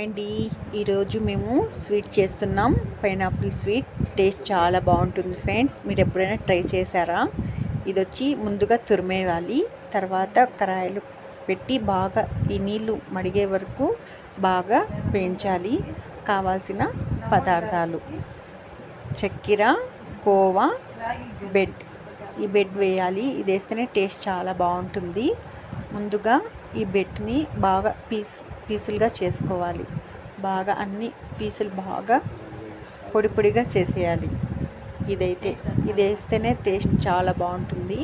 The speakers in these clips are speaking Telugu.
అండి ఈరోజు మేము స్వీట్ చేస్తున్నాం. Pineapple sweet. టేస్ట్ చాలా బాగుంటుంది ఫ్రెండ్స్. మీరు ఎప్పుడైనా ట్రై చేశారా? ఇది వచ్చి ముందుగా తురిమేయాలి. తర్వాత కరాయిలు పెట్టి బాగా ఈ నీళ్ళు మడిగే వరకు బాగా వేయించాలి. కావాల్సిన పదార్థాలు. చక్కెర కోవా బెడ్. ఈ బెడ్ వేయాలి. ఇది వేస్తేనే టేస్ట్ చాలా బాగుంటుంది. ముందుగా ఈ బెడ్ని బాగా పీస్ పీసులుగా చేసుకోవాలి. బాగా అన్ని పీసులు బాగా పొడి పొడిగా చేసేయాలి. ఇదైతే ఇది వేస్తేనే టేస్ట్ చాలా బాగుంటుంది.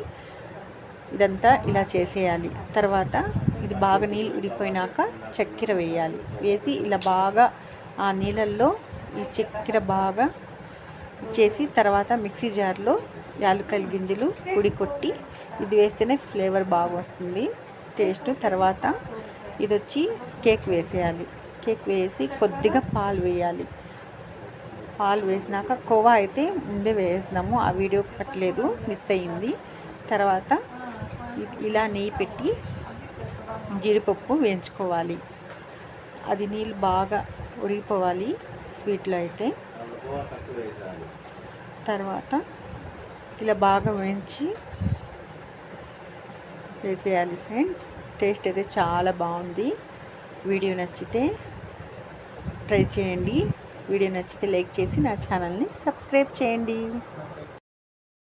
ఇదంతా ఇలా చేసేయాలి. తర్వాత ఇది బాగా నీళ్ళు ఉడిపోయినాక చక్కెర వేయాలి. వేసి ఇలా బాగా ఆ నీళ్ళల్లో ఈ చక్కెర బాగా చేసి తర్వాత మిక్సీ జార్లో యాలక్కల గింజలు పొడి కొట్టి ఇది వేస్తేనే ఫ్లేవర్ బాగా వస్తుంది. టేస్ట్ తర్వాత ఇది వచ్చి కేక్ వేసేయాలి. కేక్ వేసి కొద్దిగా పాలు వేయాలి. పాలు వేసినాక కోవా అయితే ముందే వేసినాము. ఆ వీడియో పట్టలేదు మిస్ అయ్యింది. తర్వాత ఇలా నెయ్యి పెట్టి జీడిపప్పు వేయించుకోవాలి. అది నీళ్ళు బాగా ఉడిగిపోవాలి స్వీట్లో అయితే. తర్వాత ఇలా బాగా వేయించి వేసేయాలి ఫ్రెండ్స్. టేస్ట్ అయితే చాలా బాగుంది. వీడియో నచ్చితే ట్రై చేయండి. వీడియో నచ్చితే లైక్ చేసి నా ఛానల్ని సబ్స్క్రైబ్ చేయండి.